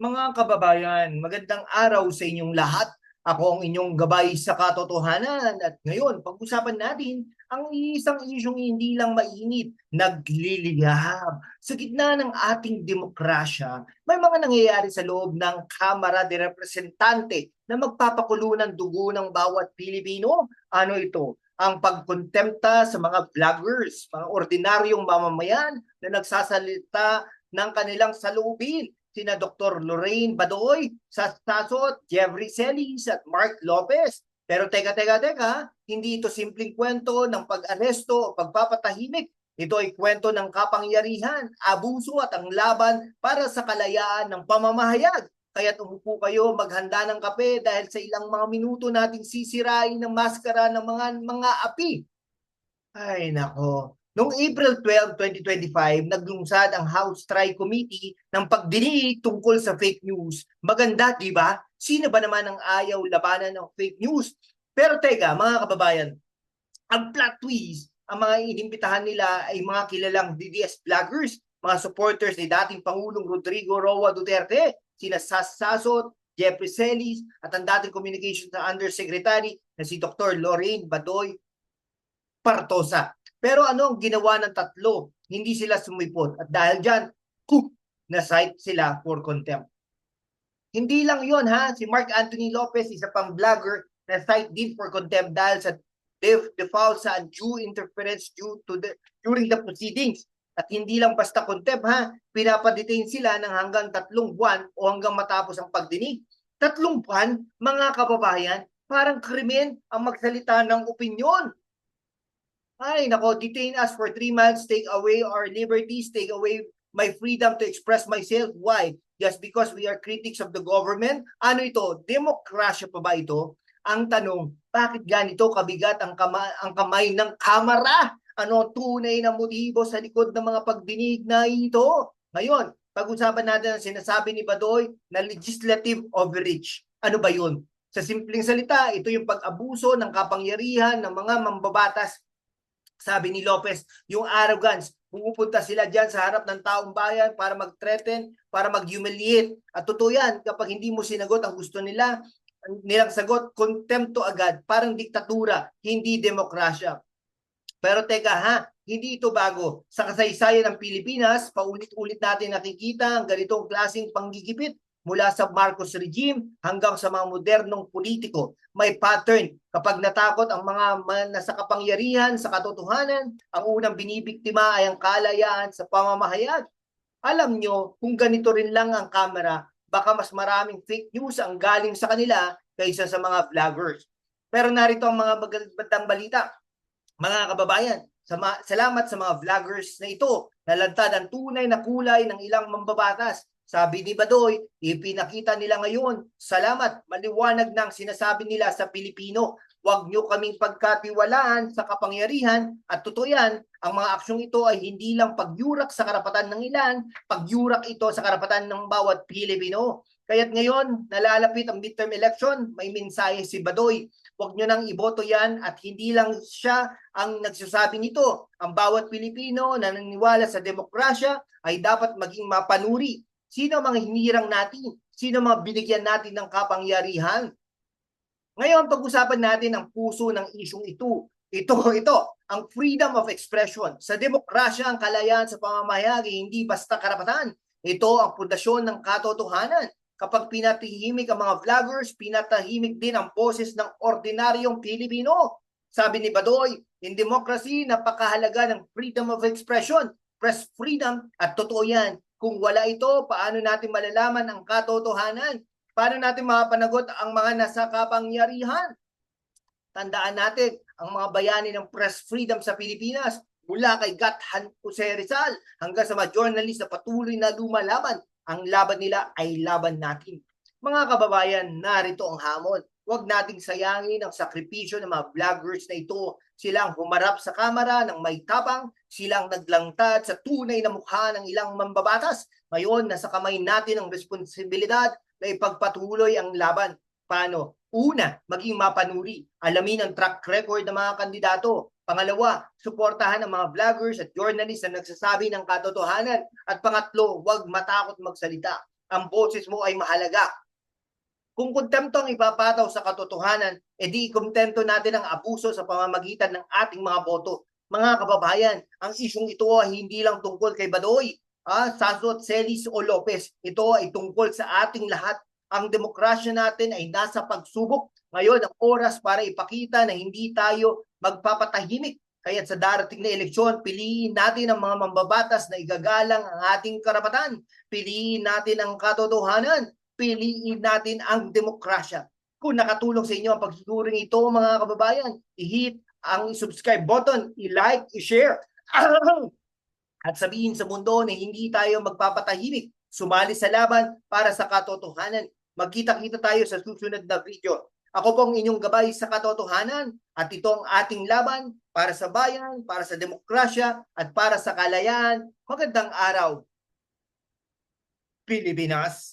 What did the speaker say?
Mga kababayan, magandang araw sa inyong lahat. Ako ang inyong gabay sa katotohanan at ngayon pag-usapan natin ang isang isyong hindi lang mainit, nagliliyab. Sa gitna ng ating demokrasya, may mga nangyayari sa loob ng Kamara de Representante na magpapakulo ng dugo ng bawat Pilipino. Ano ito? Ang pagkontempta sa mga vloggers, mga ordinaryong mamamayan na nagsasalita ng kanilang salubin sina Dr. Lorraine Badoy, Sasot, Jeffrey Celis at Mark Lopez. Pero teka, teka, teka, hindi ito simpleng kwento ng pag-aresto o pagpapatahimik. Ito ay kwento ng kapangyarihan, abuso at ang laban para sa kalayaan ng pamamahayag. Kaya't umupo kayo, maghanda ng kape dahil sa ilang mga minuto nating sisirain ng maskara ng mga mga api. Ay nako, Noong April 12, 2025, naglungsad ang House Tri Committee ng pagdinig tungkol sa fake news. Maganda, di ba? Sino ba naman ang ayaw labanan ng fake news? Pero teka, mga kababayan, ang plot twist, ang mga inimbitahan nila ay mga kilalang DDS vloggers, mga supporters ni dating Pangulong Rodrigo Roa Duterte, sina Sas Sasot, Jeffrey Celis, at ang dating Communications Undersecretary na si Dr. Lorraine Badoy Partosa. Pero ano ang ginawa ng tatlo? Hindi sila sumipot. At dahil dyan, cook, na-cite sila for contempt. Hindi lang yon ha. Si Mark Anthony Lopez, isa pang vlogger, na-cite din for contempt dahil sa default sa undue interference due to the, during the proceedings. At hindi lang basta contempt ha, pinapadetain sila ng hanggang tatlong buwan o hanggang matapos ang pagdinig. Tatlong buwan, mga kababayan, parang krimen ang magsalita ng opinyon. Ay, nako, detain us for three months, take away our liberties, take away my freedom to express myself. Why? Just because we are critics of the government? Ano ito? Demokrasya pa ba ito? Ang tanong, bakit ganito kabigat ang, kama, ang kamay ng kamara? Ano tunay na motibo sa likod ng mga pagdinig na ito? Ngayon, pag-usapan natin ang sinasabi ni Badoy na legislative overreach. Ano ba yun? Sa simpleng salita, ito yung pag-abuso ng kapangyarihan ng mga mambabatas sabi ni Lopez, yung arrogance, pumupunta sila dyan sa harap ng taong bayan para mag-threaten, para mag-humiliate. At totoo yan, kapag hindi mo sinagot ang gusto nila, nilang sagot, kontempto agad, parang diktatura, hindi demokrasya. Pero teka ha, hindi ito bago. Sa kasaysayan ng Pilipinas, paulit-ulit natin nakikita ang ganitong klaseng panggigipit mula sa Marcos regime hanggang sa mga modernong politiko. May pattern. Kapag natakot ang mga nasa kapangyarihan sa katotohanan, ang unang binibiktima ay ang kalayaan sa pamamahayag. Alam nyo, kung ganito rin lang ang kamera, baka mas maraming fake news ang galing sa kanila kaysa sa mga vloggers. Pero narito ang mga magandang balita. Mga kababayan, salamat sa mga vloggers na ito. Nalantad ang tunay na kulay ng ilang mambabatas sabi ni Badoy, ipinakita nila ngayon, salamat, maliwanag ng sinasabi nila sa Pilipino. Huwag nyo kaming pagkatiwalaan sa kapangyarihan at totoo yan, ang mga aksyong ito ay hindi lang pagyurak sa karapatan ng ilan, pagyurak ito sa karapatan ng bawat Pilipino. Kaya't ngayon, nalalapit ang midterm election, may mensahe si Badoy. Huwag nyo nang iboto yan at hindi lang siya ang nagsasabi nito. Ang bawat Pilipino na naniniwala sa demokrasya ay dapat maging mapanuri Sino mga hinirang natin? Sino mga binigyan natin ng kapangyarihan? Ngayon, pag-usapan natin ang puso ng isyong ito. Ito, ito, ang freedom of expression. Sa demokrasya, ang kalayaan sa pamamahayag ay hindi basta karapatan. Ito ang pundasyon ng katotohanan. Kapag pinatahimik ang mga vloggers, pinatahimik din ang boses ng ordinaryong Pilipino. Sabi ni Badoy, in democracy, napakahalaga ng freedom of expression, press freedom, at totoo yan, kung wala ito, paano natin malalaman ang katotohanan? Paano natin mapanagot ang mga nasa kapangyarihan? Tandaan natin, ang mga bayani ng press freedom sa Pilipinas, mula kay Gathan Jose Rizal hanggang sa mga journalist na patuloy na lumalaban, ang laban nila ay laban natin. Mga kababayan, narito ang hamon. Huwag nating sayangin ang sakripisyo ng mga vloggers na ito silang humarap sa kamera ng may tapang, silang naglangtad sa tunay na mukha ng ilang mambabatas. Ngayon, nasa kamay natin ang responsibilidad na ipagpatuloy ang laban. Paano? Una, maging mapanuri. Alamin ang track record ng mga kandidato. Pangalawa, suportahan ang mga vloggers at journalists na nagsasabi ng katotohanan. At pangatlo, huwag matakot magsalita. ang boses mo ay mahalaga. Kung kontento ang ipapataw sa katotohanan, edi kontento natin ang abuso sa pamamagitan ng ating mga boto. Mga kababayan, ang isyong ito ay hindi lang tungkol kay Badoy, ah, Sasot, Celis o Lopez. Ito ay tungkol sa ating lahat. Ang demokrasya natin ay nasa pagsubok. Ngayon, ang oras para ipakita na hindi tayo magpapatahimik. Kaya sa darating na eleksyon, piliin natin ang mga mambabatas na igagalang ang ating karapatan. Piliin natin ang katotohanan. Piliin natin ang demokrasya. Kung nakatulong sa inyo ang pagsusuring ito, mga kababayan, i-hit ang subscribe button, i-like, i-share. At sabihin sa mundo na hindi tayo magpapatahimik. Sumali sa laban para sa katotohanan. Magkita-kita tayo sa susunod na video. Ako pong inyong gabay sa katotohanan at ito ang ating laban para sa bayan, para sa demokrasya at para sa kalayaan. Magandang araw, Pilipinas!